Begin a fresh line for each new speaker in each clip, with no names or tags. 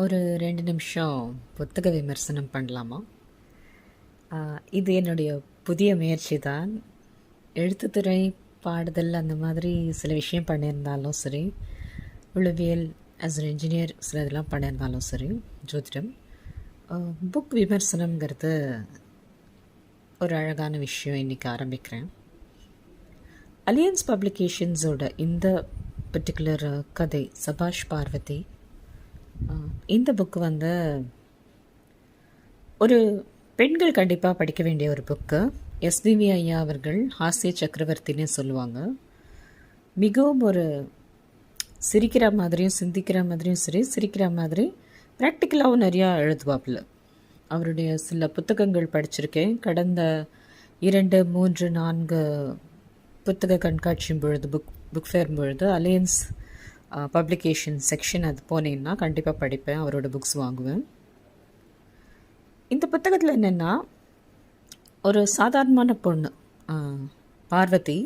ஒரு ரெண்டு நிமிஷம் புத்தக விமர்சனம் பண்ணலாமா? இது என்னுடைய புதிய முயற்சி தான். எழுத்துத்துறை பாடுதல் அந்த மாதிரி சில விஷயம் பண்ணியிருந்தாலும் சரி உளவியல் ஆஸ் அன் இன்ஜினியர் சில இதெல்லாம் பண்ணியிருந்தாலும் சரி ஜோதிடம். புக் விமர்சனம்ங்கிறது ஒரு அழகான விஷயம் இன்றைக்கி ஆரம்பிக்கிறேன். அலியன்ஸ் பப்ளிகேஷன்ஸோட இந்த பர்டிகுலர் கதை சபாஷ் பார்வதி இந்த புக்கு வந்து ஒரு பெண்கள் கண்டிப்பாக படிக்க வேண்டிய ஒரு புக்கு எஸ்பிவி ஐயா அவர்கள் ஹாஸ்ய சக்கரவர்த்தின்னு சொல்லுவாங்க. மிகவும் ஒரு சிரிக்கிற மாதிரியும் சிந்திக்கிற மாதிரியும் சரி சிரிக்கிற மாதிரி ப்ராக்டிக்கலாகவும் நிறையா எழுதுவாப்புல. அவருடைய சில புத்தகங்கள் படிச்சிருக்கேன். கடந்த இரண்டு மூன்று நான்கு புத்தக கண்காட்சியும் பொழுது புக் புக் ஃபேர் பொழுது அலையன்ஸ் பப்ளிகேஷன் செக்ஷன் அது போனேன்னா கண்டிப்பாக படிப்பேன் அவரோட புக்ஸ் வாங்குவேன். இந்த புத்தகத்தில் என்னென்னா ஒரு சாதாரணமான பொண்ணு பார்வதி.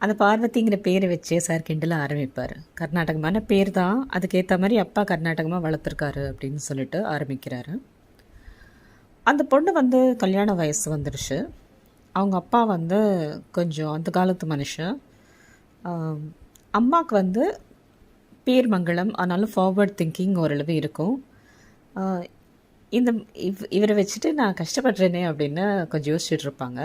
அந்த பார்வதிங்கிற பேரை வச்சே சார் கிண்டல ஆரம்பிப்பார். கர்நாடகமான பேர் தான் அதுக்கேற்ற மாதிரி அப்பா கர்நாடகமாக வளர்த்துருக்காரு அப்படின்னு சொல்லிட்டு ஆரம்பிக்கிறாரு. அந்த பொண்ணு வந்து கல்யாண வயசு வந்துடுச்சு அவங்க அப்பா வந்து கொஞ்சம் அந்த காலத்து மனுஷன். அம்மாவுக்கு வந்து பேர் மங்களம் ஆனாலும் ஃபார்வர்ட் திங்கிங் ஓரளவு இருக்கும். இந்த இவ் இவரை வச்சுட்டு நான் கஷ்டப்படுறேனே அப்படின்னு கொஞ்சம் யோசிச்சுட்டு இருப்பாங்க.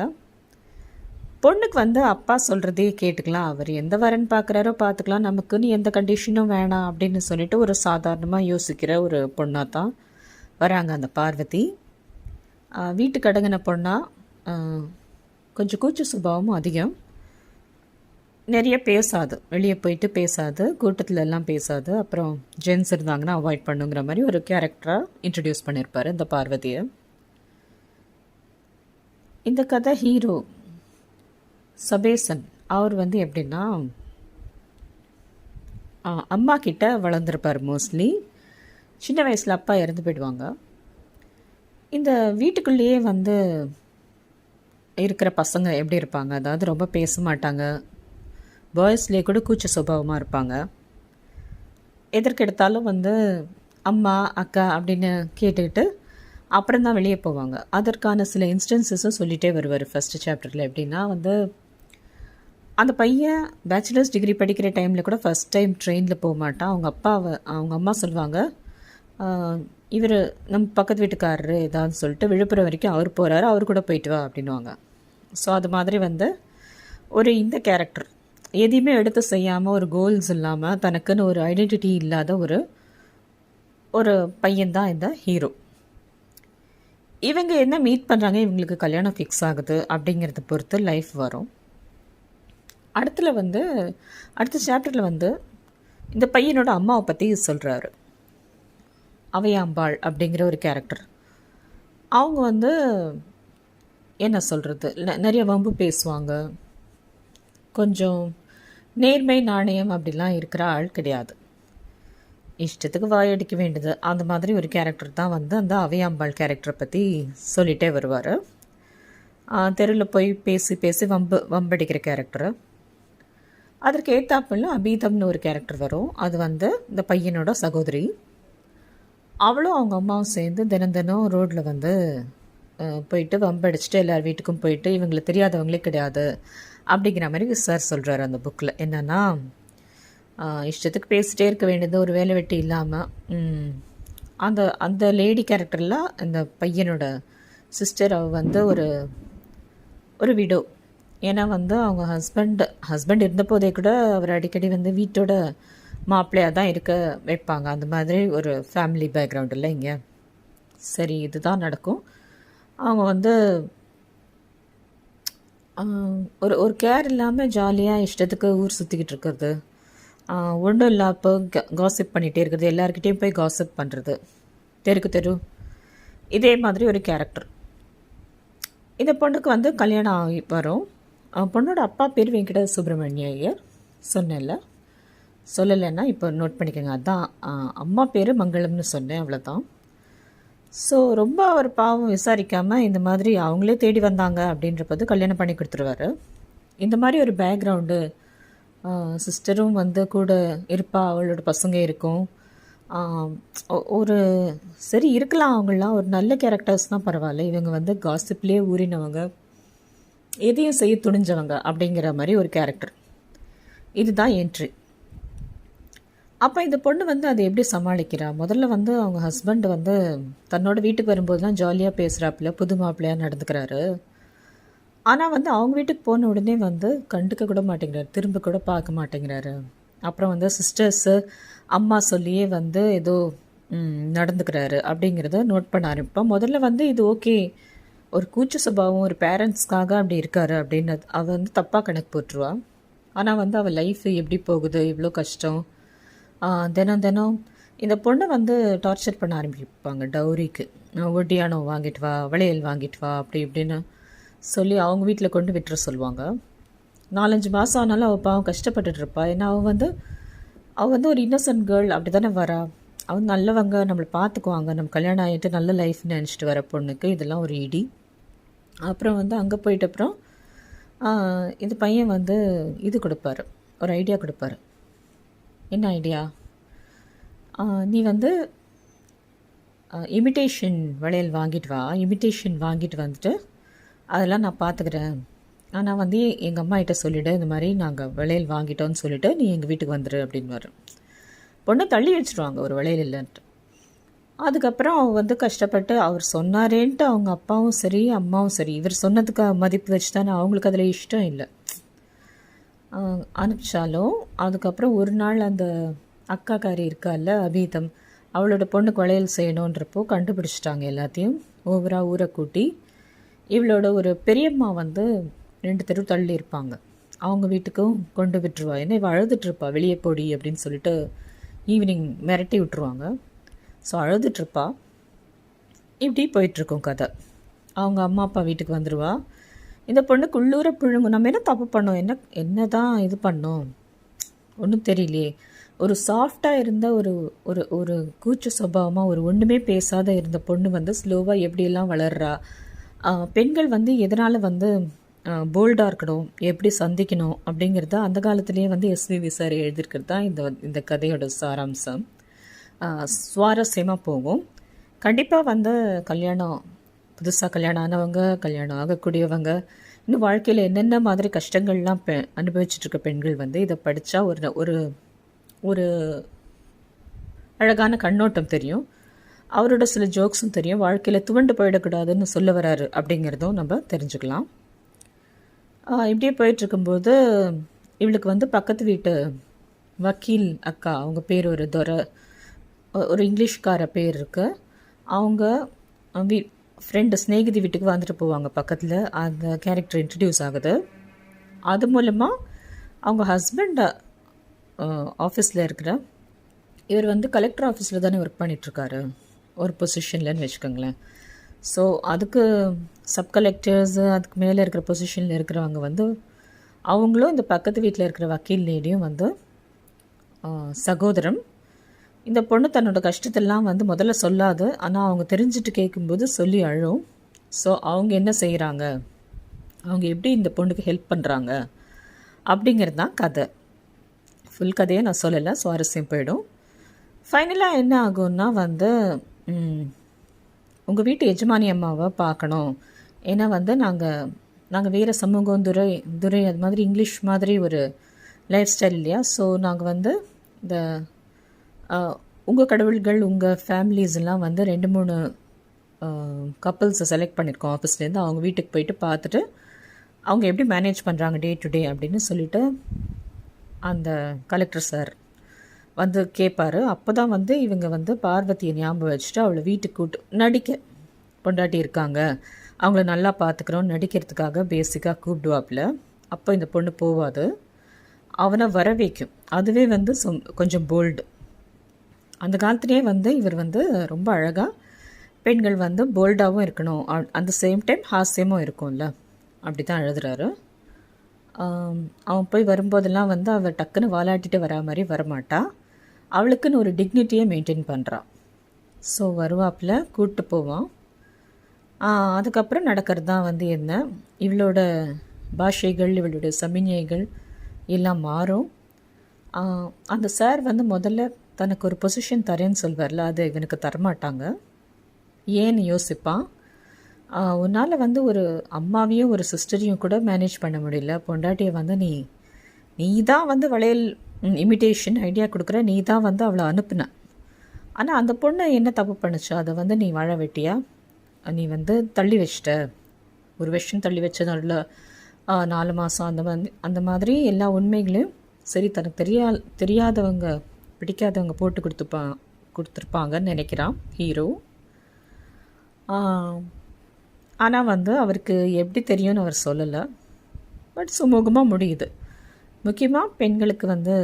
பொண்ணுக்கு வந்து அப்பா சொல்கிறதே கேட்டுக்கலாம். அவர் எந்த வரன் பார்க்குறாரோ பார்த்துக்கலாம். நமக்குன்னு எந்த கண்டிஷனும் வேணாம் அப்படின்னு சொல்லிட்டு ஒரு சாதாரணமாக யோசிக்கிற ஒரு பொண்ணாக தான் வராங்க அந்த பார்வதி. ஆஹ் வீட்டுக்கு அடங்கின பொண்ணா கொஞ்சம் கூச்ச சுபாவமும் அதிகம். நிறைய பேசாது. வெளியே போயிட்டு பேசாது. கூட்டத்தில் எல்லாம் பேசாது. அப்புறம் ஜென்ஸ் இருந்தாங்கன்னா அவாய்ட் பண்ணுங்கிற மாதிரி ஒரு கேரக்டராக இன்ட்ரடியூஸ் பண்ணியிருப்பாரு இந்த பார்வதியை. இந்த கதை ஹீரோ சபேசன் அவர் வந்து எப்படின்னா அம்மா கிட்ட வளர்ந்துருப்பார் மோஸ்ட்லி சின்ன வயசில் அப்பா இறந்து போயிடுவாங்க. இந்த வீட்டுக்குள்ளேயே வந்து இருக்கிற பசங்க எப்படி இருப்பாங்க? அதாவது ரொம்ப பேச மாட்டாங்க. பாய்ஸ்லேயே கூட கூச்ச சுபாவமாக இருப்பாங்க. எதற்கெடுத்தாலும் வந்து அம்மா அக்கா அப்படின்னு கேட்டுக்கிட்டு அப்புறம் தான் வெளியே போவாங்க. அதற்கான சில இன்ஸ்டன்சஸும் சொல்லிகிட்டே வருவார் ஃபஸ்ட்டு சாப்டரில் எப்படின்னா வந்து அந்த பையன் பேச்சுலர்ஸ் டிகிரி படிக்கிற டைமில் கூட ஃபஸ்ட் டைம் ட்ரெயினில் போக மாட்டான். அவங்க அப்பாவை அவங்க அம்மா சொல்லுவாங்க இவர் நம்ம பக்கத்து வீட்டுக்காரரு இதான்னு சொல்லிட்டு விழுப்புரம் வரைக்கும் அவர் போகிறாரு அவர் கூட போயிட்டு வா அப்படின்னுவாங்க. ஸோ அது மாதிரி வந்து ஒரு இந்த கேரக்டர் எதையுமே எடுத்து செய்யாமல் ஒரு கோல்ஸ் இல்லாமல் தனக்குன்னு ஒரு ஐடென்டிட்டி இல்லாத ஒரு ஒரு பையன்தான் இந்த ஹீரோ இவங்க என்ன மீட் பண்ணுறாங்க இவங்களுக்கு கல்யாணம் ஃபிக்ஸ் ஆகுது அப்படிங்கிறத பொறுத்து லைஃப் வரும். அடுத்துல வந்து அடுத்த சாப்டரில் வந்து இந்த பையனோட அம்மாவை பற்றி சொல்கிறாரு அவையாம்பாள் அப்படிங்கிற ஒரு கேரக்டர் அவங்க வந்து என்ன சொல்கிறது நிறைய வம்பு பேசுவாங்க. கொஞ்சம் நேர்மை நாணயம் அப்படிலாம் இருக்கிற ஆள் கிடையாது. இஷ்டத்துக்கு வாயடிக்க வேண்டியது. அந்த மாதிரி ஒரு கேரக்டர் தான் வந்து அந்த அவையாம்பாள் கேரக்டரை பற்றி சொல்லிகிட்டே வருவார். தெருவில் போய் பேசி பேசி வம்பு வம்படிக்கிற கேரக்டரு அதற்கு ஏத்தாப்புல அபீதம்னு ஒரு கேரக்டர் வரும். அது வந்து இந்த பையனோட சகோதரி. அவளும் அவங்க அம்மாவும் சேர்ந்து தினம் தினம் ரோட்டில் வந்து போயிட்டு வம்படிச்சுட்டு எல்லார் வீட்டுக்கும் போயிட்டு இவங்களுக்கு தெரியாதவங்களே கிடையாது. அப்படிங்கிற மாதிரி சார் சொல்கிறாரு அந்த புக்கில் என்னென்னா இஷ்டத்துக்கு பேசிகிட்டே இருக்க வேண்டியது ஒரு வேலை வெட்டி இல்லாமல் அந்த அந்த லேடி கேரக்டரில் அந்த பையனோட சிஸ்டர் அவ வந்து ஒரு ஒரு விடோ ஏன்னா வந்து அவங்க ஹஸ்பண்ட் ஹஸ்பண்ட் இருந்தபோதே கூட அவர் அடிக்கடி வந்து வீட்டோட மாப்பிள்ளையாக தான் இருக்க வைப்பாங்க. அந்த மாதிரி ஒரு ஃபேமிலி பேக்ரவுண்ட் இல்லைங்க சரி இதுதான் நடக்கும். அவங்க வந்து ஒரு ஒரு கேர் இல்லாமல் ஜாலியாக இஷ்டத்துக்கு ஊர் சுற்றிக்கிட்டு இருக்கிறது. ஒன்றும் இல்லாப்போ காசிப் பண்ணிகிட்டே இருக்கிறது. எல்லாருக்கிட்டேயும் போய் காசிப் பண்ணுறது தெருக்கு தெரு. இதே மாதிரி ஒரு கேரக்டர் இந்த பொண்ணுக்கு வந்து கல்யாணம் ஆகி வரும். பொண்ணோட அப்பா பேர் வெங்கட சுப்பிரமணிய ஐயர். சொன்னேன்ல. சொல்லலைன்னா இப்போ நோட் பண்ணிக்கோங்க. அதான் அம்மா பேர் மங்களம்னு சொன்னேன் அவ்வளோதான் ஸோ ரொம்ப அவர் பாவம் விசாரிக்காமல் இந்த மாதிரி அவங்களே தேடி வந்தாங்க அப்படின்றப்பது கல்யாணம் பண்ணி கொடுத்துருவாரு. இந்த மாதிரி ஒரு பேக்ரவுண்டு சிஸ்டரும் வந்து கூட இருப்பா அவளோட பசங்க இருக்கும். ஒ- ஒரு சரி இருக்கலாம் அவங்களாம் ஒரு நல்ல கேரக்டர்ஸ் தான் பரவாயில்ல. இவங்க வந்து காசிப்லேயே ஊறினவங்க. எதையும் செய்ய துணிஞ்சவங்க அப்படிங்கிற மாதிரி ஒரு கேரக்டர் இதுதான் என்ட்ரி அப்போ இந்த பொண்ணு வந்து அதை எப்படி சமாளிக்கிறா? முதல்ல வந்து அவங்க ஹஸ்பண்ட் வந்து தன்னோட வீட்டுக்கு வரும்போதுலாம் ஜாலியாக பேசுகிறாப்புல புது மாப்பிள்ளையாக நடந்துக்கிறாரு. ஆனால் வந்து அவங்க வீட்டுக்கு போன உடனே வந்து கண்டுக்க கூட மாட்டேங்கிறாரு திரும்ப கூட பார்க்க மாட்டேங்கிறாரு. அப்புறம் வந்து சிஸ்டர்ஸு அம்மா சொல்லியே வந்து ஏதோ நடந்துக்கிறாரு அப்படிங்கிறத நோட் பண்ண ஆரம்பிப்போம் முதல்ல வந்து இது ஓகே ஒரு கூச்ச சுபாவம் ஒரு பேரண்ட்ஸ்க்காக அப்படி இருக்காரு அப்படின்னு அவள் வந்து தப்பாக கணக்கு போட்டுருவா. ஆனால் வந்து அவள் லைஃப் எப்படி போகுது இவ்வளோ கஷ்டம் தினம் தினம் இந்த பொண்ணை வந்து டார்ச்சர் பண்ண ஆரம்பிப்பாங்க டவுரிக்கு ஒட்டியானோ வாங்கிட்டு வா. வளையல் வாங்கிட்டு வா. அப்படி இப்படின்னு சொல்லி அவங்க வீட்டில் கொண்டு விட்டுற சொல்லுவாங்க. நாலஞ்சு மாதம் ஆனாலும் அவள் பாவம் கஷ்டப்பட்டுட்டு இருப்பாள் ஏன்னா அவள் வந்து அவள் வந்து ஒரு இன்னசென்ட் கேர்ள் அப்படி தானே வரா? அவன் நல்லவங்க. நம்மளை பார்த்துக்குவாங்க நம்ம கல்யாணம் ஆகிட்டு நல்ல லைஃப் நினச்சிட்டு வர பொண்ணுக்கு இதெல்லாம் ஒரு இடி. அப்புறம் வந்து அங்கே போயிட்ட அப்புறம் இந்த பையன் வந்து இது கொடுப்பாரு. ஒரு ஐடியா கொடுப்பாரு. என்ன ஐடியா நீ வந்து இமிட்டேஷன் வளையல் வாங்கிட்டு வா. இமிட்டேஷன் வாங்கிட்டு வந்துட்டு அதெல்லாம் நான் பார்த்துக்கிறேன் ஆனால் வந்து எங்கள் அம்மா கிட்ட சொல்லிவிடு இந்த மாதிரி நாங்கள் வளையல் வாங்கிட்டோம்னு சொல்லிவிட்டு நீ எங்கள் வீட்டுக்கு வந்துடு அப்படின்னு பொண்ணை தள்ளி வச்சுருவாங்க ஒரு வளையல் இல்லைன்ட்டு. அதுக்கப்புறம் அவங்க வந்து கஷ்டப்பட்டு அவர் சொன்னாரேன்ட்டு அவங்க அப்பாவும் சரி அம்மாவும் சரி இவர் சொன்னதுக்கு மதிப்பு வச்சு தானே அவங்களுக்கு அதில் இஷ்டம் இல்லை. ஆஹ் அனுப்பிச்சாலும் அதுக்கப்புறம் ஒரு நாள் அந்த அக்காக்காரி இருக்கால்ல அபீதம் அவளோட பொண்ணுக்கு வளையல் செய்யணுன்றப்போ கண்டுபிடிச்சிட்டாங்க எல்லாத்தையும். ஓவராக ஊரை கூட்டி இவளோட ஒரு பெரியம்மா வந்து ரெண்டு தெரு தள்ளி இருப்பாங்க. அவங்க வீட்டுக்கும் கொண்டு விட்டுருவா. ஏன்னா இவள் அழுதுட்டுருப்பா வெளியே போடி அப்படின்னு சொல்லிட்டு ஈவினிங் மிரட்டி விட்டுருவாங்க. ஸோ அழுதுட்ருப்பா இப்படி போயிட்டுருக்கும் கதை. அவங்க அம்மா அப்பா வீட்டுக்கு வந்துடுவா இந்த பொண்ணுக்கு உள்ளூர புழுங்கும் நம்ம என்ன தப்பு பண்ணோம்? என்ன என்ன தான் இது பண்ணோம்? ஒன்றும் தெரியலையே. ஒரு சாஃப்டாக இருந்த ஒரு ஒரு ஒரு கூச்ச சுபாவமாக ஒரு ஒன்றுமே பேசாத இருந்த பொண்ணு வந்து ஸ்லோவாக எப்படியெல்லாம் வளர்றா? பெண்கள் வந்து எதனால் வந்து போல்டாக இருக்கணும்? எப்படி சந்திக்கணும்? அப்படிங்கிறத அந்த காலத்துலேயே வந்து எஸ்வி சார் எழுதியிருக்கிறது தான் இந்த இந்த கதையோட சாராம்சம். சுவாரஸ்யமாக போகும். கண்டிப்பாக வந்து கல்யாணம் புதுசாக கல்யாணம் ஆனவங்க கல்யாணம் ஆகக்கூடியவங்க இன்னும் வாழ்க்கையில் என்னென்ன மாதிரி கஷ்டங்கள்லாம் பெ அனுபவிச்சுட்ருக்க பெண்கள் வந்து இதை படித்தா ஒரு ஒரு ஒரு அழகான கண்ணோட்டம் தெரியும். அவரோட சில ஜோக்ஸும் தெரியும். வாழ்க்கையில் துவண்டு போயிடக்கூடாதுன்னு சொல்ல வராரு அப்படிங்கிறதும் நம்ம தெரிஞ்சுக்கலாம். இப்படியே போயிட்டுருக்கும்போது இவளுக்கு வந்து பக்கத்து வீட்டு வக்கீல் அக்கா அவங்க பேர் ஒரு துரை ஒரு இங்கிலீஷ்கார பேர் இருக்குது அவங்க வீ ஃப்ரெண்டு ஸ்நேகிதி வீட்டுக்கு வந்துட்டு போவாங்க. பக்கத்தில் அந்த கேரக்டர் இன்ட்ரடியூஸ் ஆகுது. அது மூலமாக அவங்க ஹஸ்பண்ட் ஆஃபீஸில் இருக்கிற இவர் வந்து கலெக்டர் ஆஃபீஸில் தானே ஒர்க் பண்ணிகிட்ருக்காரு ஒரு பொசிஷன்லன்னு வச்சுக்கோங்களேன். ஸோ அதுக்கு சப் கலெக்டர்ஸ் அதுக்கு மேலே இருக்கிற பொசிஷனில் இருக்கிறவங்க வந்து அவங்களும் இந்த பக்கத்து வீட்டில் இருக்கிற வக்கீல் லேடியும் வந்து சகோதரம் இந்த பொண்ணு தன்னோட கஷ்டத்தெல்லாம் வந்து முதல்ல சொல்லாது. ஆனால் அவங்க தெரிஞ்சுட்டு கேட்கும்போது சொல்லி அழும். ஸோ அவங்க என்ன செய்கிறாங்க அவங்க எப்படி இந்த பொண்ணுக்கு ஹெல்ப் பண்ணுறாங்க அப்படிங்கிறது தான் கதை. ஃபுல் கதையை நான் சொல்லலை சுவாரஸ்யம் போயிடும். ஃபைனலாக என்ன ஆகும்னா வந்து உங்கள் வீட்டு எஜமானி அம்மாவை பார்க்கணும். ஏன்னா வந்து நாங்கள் நாங்கள் வேறு சமூகம் துறை துறை அது மாதிரி இங்கிலீஷ் மாதிரி ஒரு லைஃப் ஸ்டைல் இல்லையா? ஸோ நாங்கள் வந்து இந்த உங்கள் கடவுள்கள் உங்கள் ஃபேமிலிஸ் எல்லாம் வந்து ரெண்டு மூணு கப்பல்ஸை செலக்ட் பண்ணியிருக்கோம் ஆஃபீஸ்லேருந்து அவங்க வீட்டுக்கு போயிட்டு பார்த்துட்டு அவங்க எப்படி மேனேஜ் பண்ணுறாங்க டே டு டே அப்படின்னு சொல்லிவிட்டு அந்த கலெக்டர் சார் வந்து கேட்பார் அப்போ தான் வந்து இவங்க வந்து பார்வதியை ஞாபகம் வச்சுட்டு அவளை வீட்டுக்கு கூட்டு நடிக்க பொண்டாட்டி இருக்காங்க. அவங்கள நல்லா பார்த்துக்கிறோம் நடிக்கிறதுக்காக பேசிக்காக கூப்பிடுவாப்புல. அப்போ இந்த பொண்ணு போவாது. அவனை வர வைக்கும் அதுவே வந்து கொஞ்சம் போல்டு அந்த காலத்திலேயே வந்து இவர் வந்து ரொம்ப அழகாக பெண்கள் வந்து போல்டாகவும் இருக்கணும். அ- அந்த சேம் டைம் ஹாஸ்யமும் இருக்கும்ல. அப்படி தான் எழுதுறாரு அவன் போய் வரும்போதெல்லாம் வந்து அவள் டக்குன்னு வாலாட்டிட்டு வரா மாதிரி வரமாட்டா. அவளுக்குன்னு ஒரு டிக்னிட்டியை மெயின்டைன் பண்ணுறான் ஸோ வருவாப்பில் கூப்பிட்டு போவான். அதுக்கப்புறம் நடக்கிறது தான் வந்து என்ன? இவளோட பாஷைகள் இவளுடைய சமிஞைகள் எல்லாம் மாறும். அந்த சார் வந்து முதல்ல தனக்கு ஒரு பொசிஷன் தரேன்னு சொல்வார்ல அது இவனுக்கு தரமாட்டாங்க. ஏன்னு யோசிப்பான்? உன்னால் வந்து ஒரு அம்மாவையும் ஒரு சிஸ்டரையும் கூட மேனேஜ் பண்ண முடியல. பொண்டாட்டியை வந்து நீ நீ தான் வந்து வளையல் இமிட்டேஷன் ஐடியா கொடுக்குற நீ தான் வந்து அவளை அனுப்புன. ஆனால் அந்த பொண்ணு என்ன தப்பு பண்ணுச்சு? அதை வந்து நீ வாழ வெட்டியா? நீ வந்து தள்ளி வச்சிட்ட. ஒரு வருஷம் தள்ளி வச்சதால நாலு மாதம் அந்த மாதிரி அந்த மாதிரி எல்லா உண்மைகளையும் சரி தனக்கு தெரியா தெரியாதவங்க பிடிக்காதவங்க போட்டு கொடுத்துப்பா கொடுத்துருப்பாங்கன்னு நினைக்கிறான் ஹீரோ. ஆனால் வந்து அவருக்கு எப்படி தெரியும்னு அவர் சொல்லலை. பட் சுமூகமாக முடியுது. முக்கியமாக பெண்களுக்கு வந்து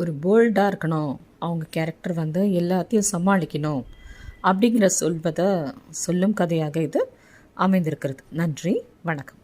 ஒரு போல்டாக இருக்கணும். அவங்க கேரக்டர் வந்து எல்லாத்தையும் சமாளிக்கணும் அப்படிங்கிற சொல்வதை சொல்லும் கதையாக இது அமைந்திருக்கிறது. நன்றி வணக்கம்.